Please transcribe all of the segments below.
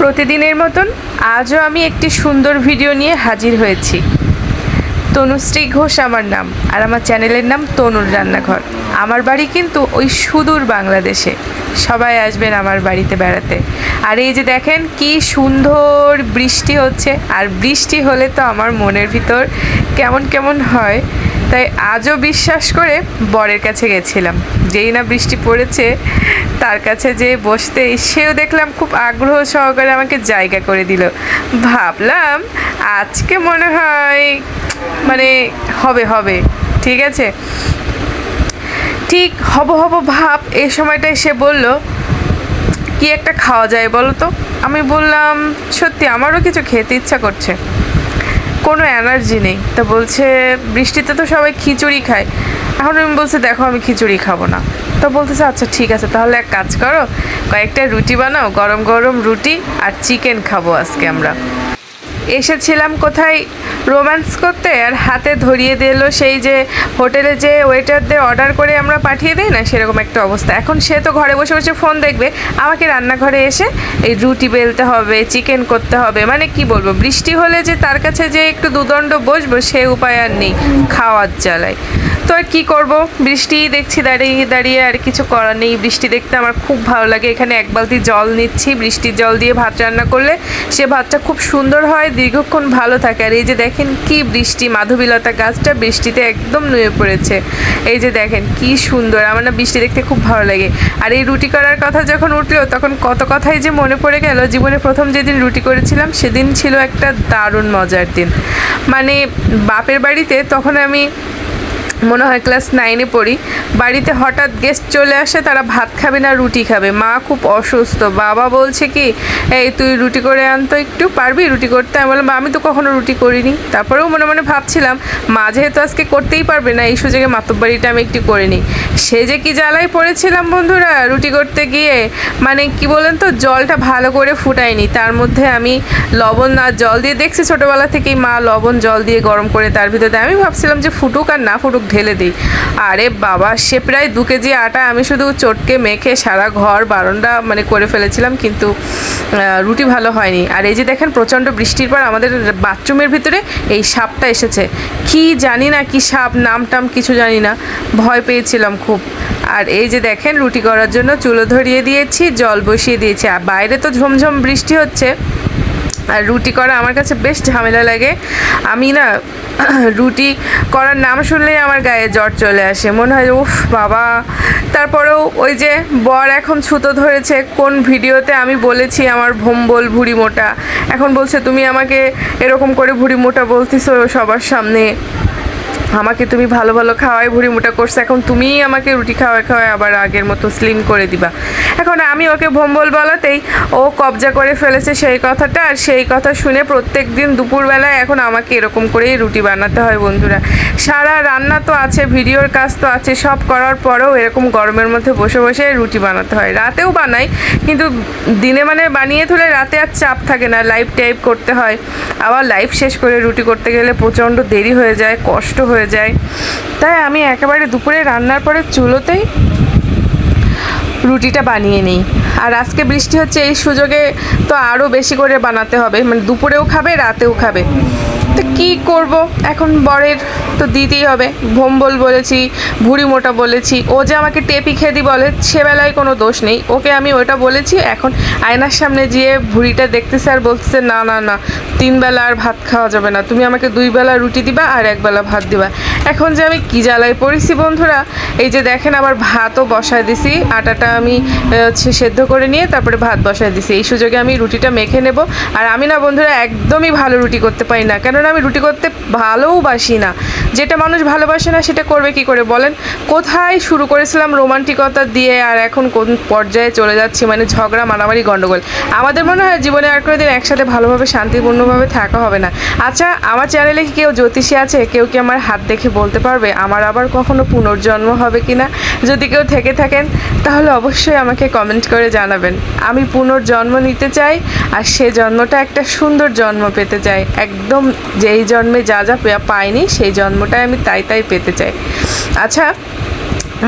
প্রতিদিনের মতন আজও আমি একটি সুন্দর ভিডিও নিয়ে হাজির হয়েছি। তনুশ্রী ঘোষ আমার নাম আর আমার চ্যানেলের নাম তনুর রান্নাঘর। আমার বাড়ি কিন্তু ওই সুদূর বাংলাদেশে। সবাই আসবেন আমার বাড়িতে বেড়াতে। আর এই যে দেখেন কি সুন্দর বৃষ্টি হচ্ছে। আর বৃষ্টি হলে তো আমার মনের ভিতর কেমন কেমন হয়। তাই আজও বিশ্বাস করে বরের কাছে গেছিলাম। যেই না বৃষ্টি পড়েছে, তার কাছে যে বসতে সেও দেখলাম খুব আগ্রহ সহকারে আমাকে জায়গা করে দিল। ভাবলাম আজকে মনে হয় মানে হবে হবে, ঠিক আছে? ঠিক হব হব ভাব এই সময়টায় সে বলল, কি একটা খাওয়া যায় বলো তো? আমি বললাম, সত্যি আমারও কিছু খেতে ইচ্ছা করছে। কোনো এনার্জি নেই। তা বলছে, বৃষ্টিতে তো সবাই খিচুড়ি খায়। এখন আমি বলছি, দেখো, আমি খিচুড়ি খাব না। তো বলতেছে আচ্ছা ঠিক আছে, তাহলে এক কাজ করো, কয়েকটা রুটি বানাও, গরম গরম রুটি আর চিকেন খাব আজকে আমরা। এসেছিলাম কোথায়? রোম্যান্স করতে আর হাতে ধরিয়ে দিল সেই যে হোটেলে যে ওয়েটারদের অর্ডার করে আমরা পাঠিয়ে দিই না, সেরকম একটা অবস্থা। এখন সে তো ঘরে বসে বসে ফোন দেখবে। আমাকে রান্নাঘরে এসে এই রুটি বেলতে হবে চিকেন করতে হবে মানে কি বলব? বৃষ্টি হলে যে তার কাছে যে একটু দুদণ্ড বসবো, সে উপায় আর নেই, খাওয়ার জ্বালায়। তো আর কী করব? বৃষ্টি দেখছি, দাঁড়িয়ে দাঁড়িয়ে আর কিছু করার নেই। বৃষ্টি দেখতে আমার খুব ভালো লাগে। এখানে এক বালতি জল নিচ্ছি। বৃষ্টির জল দিয়ে ভাত রান্না করলে সে ভাতটা খুব সুন্দর হয়, দীর্ঘক্ষণ ভালো থাকে। আর এই যে দেখেন কি বৃষ্টি, মাধবীলতা গাছটা বৃষ্টিতে একদম নুয়ে পড়েছে। এই যে দেখেন কি সুন্দর, আমার না বৃষ্টি দেখতে খুব ভালো লাগে। আর এই রুটি করার কথা যখন উঠল, তখন কত কথাই যে মনে পড়ে গেল। জীবনে প্রথম যেদিন রুটি করেছিলাম, সেদিন ছিল একটা দারুণ মজার দিন। মানে বাপের বাড়িতে তখন আমি মনে হয় ক্লাস নাইনে পড়ি। বাড়িতে হঠাৎ গেস্ট চলে আসে, তারা ভাত খাবে না, রুটি খাবে। মা খুব অসুস্থ। বাবা বলছে কি, এই, তুই রুটি করে আনতো একটু, পারবি রুটি করতে? আমি বললাম, আমি তো কখনো রুটি করিনি। তারপরেও মনে মনে ভাবছিলাম, মা যেহেতু আজকে করতেই পারবে না, এই সুযোগে মাতব্বাড়িটা আমি একটু করে নিই। সে যে কি জ্বালায় পড়েছিলাম বন্ধুরা রুটি করতে গিয়ে মানে কি বলেন তো, জলটা ভালো করে ফুটাইনি তার মধ্যে আমি লবণ আর জল দিয়ে, দেখছি ছোটোবেলা থেকেই মা লবণ জল দিয়ে গরম করে তার ভিতরে আমি ভাবছিলাম যে ফুটুক আর না ফুটুক ঢেলে দিই। আরে বাবা, সে প্রায় দু কেজি আটা আমি শুধু চটকে মেখে সারা ঘর বারণটা মানে করে ফেলেছিলাম, কিন্তু রুটি ভালো হয়নি। আর এই যে দেখেন, প্রচণ্ড বৃষ্টির পর আমাদের বাথরুমের ভিতরে এই সাপটা এসেছে। কি জানি না কি সাপ, নাম টাম কিছু জানি না। ভয় পেয়েছিলাম খুব। আর এই যে দেখেন, রুটি করার জন্য চুলো ধরিয়ে দিয়েছি, জল বসিয়ে দিয়েছি। আর বাইরে তো ঝমঝম বৃষ্টি হচ্ছে। আর রুটি করা আমার কাছে বেশ ঝামেলা লাগে। আমি না রুটি করার নাম শুনলেই আমার গায়ে জ্বর চলে আসে। মনে হয়, উফ, বাবা। তারপরেও ওই যে বর এখন ছুতো ধরেছে, কোন ভিডিওতে আমি বলেছি আমার ভোম্বল ভুড়ি মোটা এখন বলছে, তুমি আমাকে এরকম করে ভুড়ি মোটা বলতেছো সবার সামনে। আমাকে তুমি ভালো ভালো খাওয়াই ভুড়ি মোটা করছ, এখন তুমিই আমাকে রুটি খাওয়াই খাওয়াই আবার আগের মতো স্লিম করে দিবা। এখন আমি ওকে ভম্বল বলাতেই ও কবজা করে ফেলেছে সেই কথাটা, আর সেই কথা শুনে প্রত্যেক দিন দুপুরবেলায় এখন আমাকে এরকম করেই রুটি বানাতে হয় বন্ধুরা। সারা রান্না তো আছে, ভিডিওর কাজ তো আছে, সব করার পরেও এরকম গরমের মধ্যে বসে বসে রুটি বানাতে হয়। রাতেও বানাই, কিন্তু দিনে মানে বানিয়ে তুলে রাতে আর চাপ থাকে না লাইভ টাইপ করতে হয়। আবার লাইভ শেষ করে রুটি করতে গেলে প্রচণ্ড দেরি হয়ে যায়, কষ্ট হয়ে যায়। তাই আমি একেবারে দুপুরে রান্নার পরে চুলোতেই রুটিটা বানিয়ে নিই। আর আজকে বৃষ্টি হচ্ছে, এই সুযোগে তো আরও বেশি করে বানাতে হবে। মানে দুপুরেও খাবে, রাতেও খাবে। তো কী করব? এখন বরের তো দিতেই হবে। ভোম্বল বলেছি, ভুড়ি মোটা বলেছি, ও যে আমাকে টেপি খেদি বলে সেবেলায় কোনো দোষ নেই। ওকে আমি ওটা বলেছি, এখন আয়নার সামনে গিয়ে ভুড়িটা দেখতেছে আর বলতেছে, না না না, তিন বেলা আর ভাত খাওয়া যাবে না। তুমি আমাকে দুই বেলা রুটি দিবা আর এক বেলা ভাত দিবা। এখন যে আমি কী জ্বালায় পড়েছি বন্ধুরা, এই যে দেখেন আবার ভাতও বসায় দিছি। আটাটা আমি হচ্ছে সেদ্ধ করে নিয়ে তারপরে ভাত বসায় দিছি। এই সুযোগে আমি রুটিটা মেখে নেব। আর আমি না বন্ধুরা, একদমই ভালো রুটি করতে পারি না। কেননা আমি রুটি করতে ভালোবাসি না। যেটা মানুষ ভালোবাসে না, সেটা করবে কি করে বলেন? কোথায় শুরু করেছিলাম রোমান্টিকতা দিয়ে আর এখন কোন পর্যায়ে চলে যাচ্ছি? মানে ঝগড়া, মারামারি, গন্ডগোল। আমাদের মনে হয় জীবনে আর কোনো দিন একসাথে ভালোভাবে, শান্তিপূর্ণভাবে থাকা হবে না। আচ্ছা আমার চ্যানেলে কি কেউ জ্যোতিষী আছে? কেউ কি আমার হাত দেখে বলতে পারবে? আমার আবার কখনো পুনর্জন্ম হবে কি না যদি কেউ থেকে থাকেন, তাহলে অবশ্যই আমাকে কমেন্ট করে জানাবেন। আমি পুনর্জন্ম নিতে চাই আর সে জন্মটা একটা সুন্দর জন্ম পেতে চাই। একদম যেই জন্মে যা যা পে- পাইনি, সেই জন্মটাই আমি তাই তাই পেতে চাই। আচ্ছা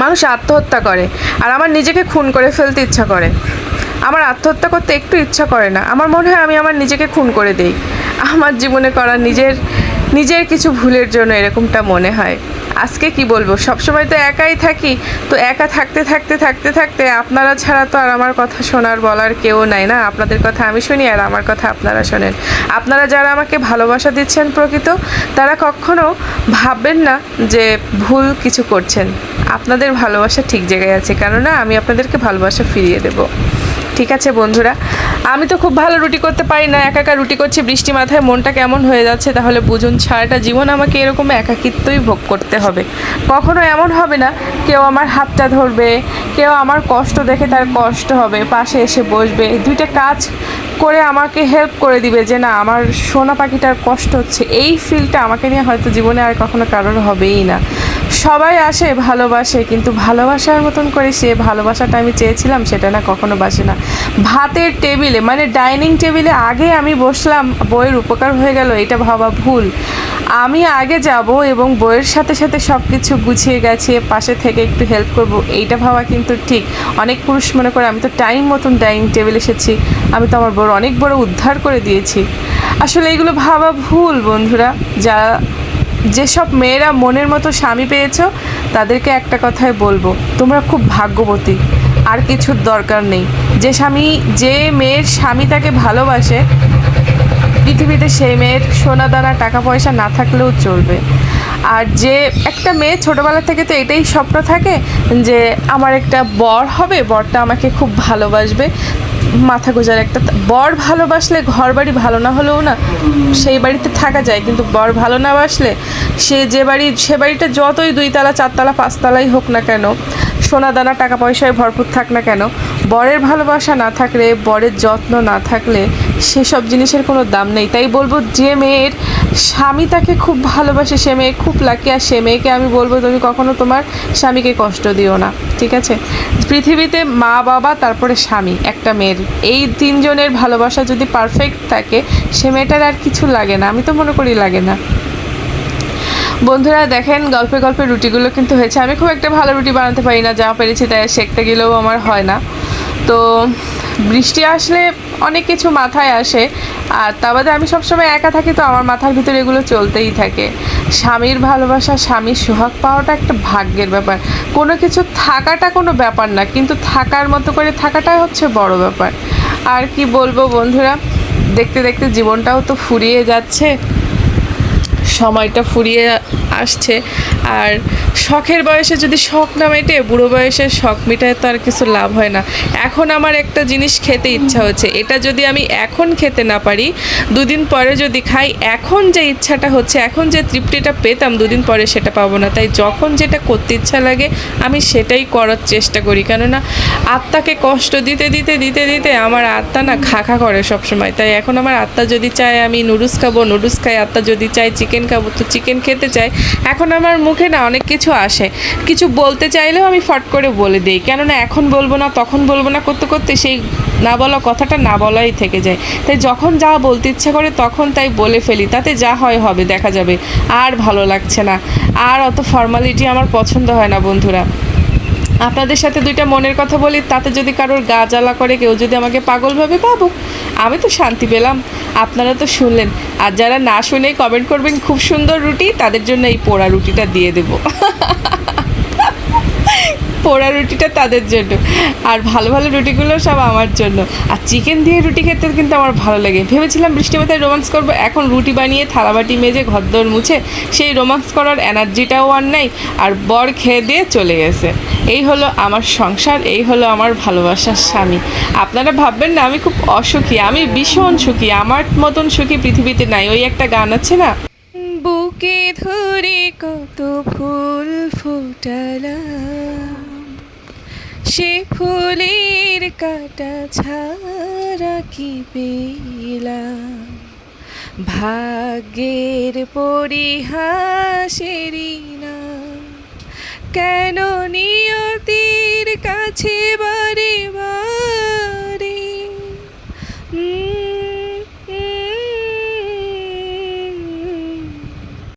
মানুষ আত্মহত্যা করে, আর আমার নিজেকে খুন করে ফেলতে ইচ্ছা করে। আমার আত্মহত্যা করতে একটু ইচ্ছা করে না। আমার মনে হয় আমি আমার নিজেকে খুন করে দেই। আমার জীবনে করা নিজের নিজের কিছু ভুলের জন্য এরকমটা মনে হয়। আজকে কি বলব? সবসময় তো একাই থাকি। তো একা থাকতে থাকতে থাকতে থাকতে আপনারা ছাড়া তো আর আমার কথা শোনার বলার কেউ নাই না? আপনাদের কথা আমি শুনি আর আমার কথা আপনারা শোনেন। আপনারা যারা আমাকে ভালোবাসা দিচ্ছেন প্রকৃত, তারা কখনো ভাববেন না যে ভুল কিছু করছেন। আপনাদের ভালোবাসা ঠিক জায়গায় আছে। কেননা আমি আপনাদেরকে ভালোবাসা ফিরিয়ে দেবো। ঠিক আছে, বন্ধুরা। আমি তো খুব ভালো রুটি করতে পারি না, একা একা রুটি করছি বৃষ্টি মাথায় মনটা কেমন হয়ে যাচ্ছে, তাহলে বুঝুন, সারাটা জীবন আমাকে এরকম একাকিত্বই ভোগ করতে হবে। কখনো এমন হবে না, কেউ আমার হাতটা ধরবে, কেউ আমার কষ্ট দেখে তার কষ্ট হবে, পাশে এসে বসবে, দুইটা কাজ করে আমাকে হেল্প করে দিবে যে, না, আমার সোনা পাখিটার কষ্ট হচ্ছে। এই ফিলটা আমাকে নিয়ে হয়তো জীবনে আর কখনো কারোর হবেই না। সবাই আসে, ভালোবাসে, কিন্তু ভালোবাসার মতন করে সে ভালোবাসাটা আমি চেয়েছিলাম সেটা না, কখনো বাসে না। ভাতের টেবিলে মানে ডাইনিং টেবিলে আগে আমি বসলাম, বইয়ের উপকার হয়ে গেল, এটা ভাবা ভুল। আমি আগে যাব এবং বইয়ের সাথে সাথে সব কিছু গুছিয়ে গেছে পাশে থেকে একটু হেল্প করব, এইটা ভাবা কিন্তু ঠিক। অনেক পুরুষ মনে করে, আমি তো টাইম মতন ডাইনিং টেবিল এসেছি, আমি তো আমার বড় অনেক বড় উদ্ধার করে দিয়েছি। আসলে এগুলো ভাবা ভুল বন্ধুরা, যারা যেসব মেয়েরা মনের মতো স্বামী পেয়েছ, তাদেরকে একটা কথাই বলব, তোমরা খুব ভাগ্যবতী। আর কিছুর দরকার নেই। যে স্বামী, যে মেয়ের স্বামী তাকে ভালোবাসে, পৃথিবীতে সেই মেয়ের সোনা দানা টাকা পয়সা না থাকলেও চলবে। আর যে একটা মেয়ে ছোটোবেলা থেকে তো এটাই স্বপ্ন থাকে যে, আমার একটা বর হবে, বরটা আমাকে খুব ভালোবাসবে। মাথা গোজার একটা বর ভালোবাসলে ঘর বাড়ি ভালো না হলেও না, সেই বাড়িতে থাকা যায়। কিন্তু বর ভালো না বাসলে সে যে বাড়ি, সে বাড়িটা যতই দুইতলা, চারতলা, পাঁচতলাই হোক না কেন, সোনা দানা, টাকা পয়সায় ভরপুর থাক না কেন, বরের ভালোবাসা না থাকলে, বরের যত্ন না থাকলে সেসব জিনিসের কোনো দাম নেই। তাই বলব, যে মেয়ের স্বামী তাকে খুব ভালোবাসে, সে মেয়ে খুব লাকি আর সে মেয়েকে আমি বলব তুমি কখনো তোমার স্বামীকে কষ্ট দিও না, ঠিক আছে? পৃথিবীতে মা, বাবা, তারপরে স্বামী, একটা মেয়ের। এই তিনজনের ভালোবাসা যদি পারফেক্ট থাকে, সে মেয়েটার আর কিছু লাগে না, আমি তো মনে করি লাগে না। বন্ধুরা, দেখেন গল্পে গল্পে রুটিগুলো কিন্তু হয়েছে। আমি খুব একটা ভালো রুটি বানাতে পারি না, যা পেরেছি তাই শেখতে গেলেও আমার হয় না। তো বৃষ্টি আসলে অনেক কিছু মাথায় আসে। আর তা বাদে আমি সবসময় একা থাকি, তো আমার মাথার ভিতরে এগুলো চলতেই থাকে। স্বামীর ভালোবাসা, স্বামীর সোহাগ পাওয়াটা একটা ভাগ্যের ব্যাপার। কোনো কিছু থাকাটা কোনো ব্যাপার না, কিন্তু থাকার মতো করে থাকাটাই হচ্ছে বড় ব্যাপার। আর কি বলব বন্ধুরা, দেখতে দেখতে জীবনটাও তো ফুরিয়ে যাচ্ছে। সময়টা ফুরিয়ে আসছে। আর শখের বয়সে যদি শখ না মেটে, বুড়ো বয়সে শখ মেটায় তো আর কিছু লাভ হয় না। এখন আমার একটা জিনিস খেতে ইচ্ছা হচ্ছে। এটা যদি আমি এখন খেতে না পারি, দুদিন পরে যদি খাই, এখন যে ইচ্ছাটা হচ্ছে, এখন যে তৃপ্তিটা পেতাম, দুদিন পরে সেটা পাবো না। তাই যখন যেটা করতে ইচ্ছা লাগে, আমি সেটাই করার চেষ্টা করি। কেননা, আত্মাকে কষ্ট দিতে দিতে দিতে দিতে আমার আত্মা না খা খা করে সবসময়। তাই এখন আমার আত্মা যদি চায় আমি নুডলস খাব, নুডলস খাই, আত্মা যদি চায় চিকেন খাব, তো চিকেন খেতে চাই এখন আমার মুখে না অনেক কিছু আসে। কিছু বলতে চাইলেও আমি ফট করে বলে দিই। কেননা এখন বলব না, তখন বলব না, করতে করতে সেই না বলা কথাটা না বলাই থেকে যায়। তাই যখন যা বলতে ইচ্ছা করে তখন তাই বলে ফেলি। তাতে যা হয় হবে, দেখা যাবে। আর ভালো লাগছে না। আর অত ফর্মালিটি আমার পছন্দ হয় না, বন্ধুরা। আপনাদের সাথে দুইটা মনের কথা বলি, তাতে যদি কারোর গা জ্বালা করে, কেউ যদি আমাকে পাগলভাবে পাবো। আমি তো শান্তি পেলাম। আপনারা তো শুনলেন। আর যারা না শুনে কমেন্ট করবেন, খুব সুন্দর রুটি, তাদের জন্য এই পোড়া রুটিটা দিয়ে দেবো। পোড়া রুটিটা তাদের জন্য। আর ভালো ভালো রুটিগুলো সব আমার জন্য। আর চিকেন দিয়ে রুটি খেতে কিন্তু আমার ভালো লাগে। ভেবেছিলাম বৃষ্টি মাথায় রোমান্স করব, এখন রুটি বানিয়ে থালাবাটি মেজে ঘরদোর মুছে সেই রোমান্স করার এনার্জিটাও আর নেই, আর বর খেয়ে দিয়ে চলে গেছে। এই হলো আমার সংসার, এই হলো আমার ভালোবাসার স্বামী। আপনারা ভাববেন না, আমি খুব অসুখী, আমি ভীষণ সুখী, আমার মতন সুখী পৃথিবীতে নাই। ওই একটা গান আছে না? বুকে ধরে কত ফুল ফোটালাম। সে ফুলের কাটা ছাড়া কি পেলাম? ভাগ্যের পরিহাসেরই না কেন নিয়তির কাছে বারে বার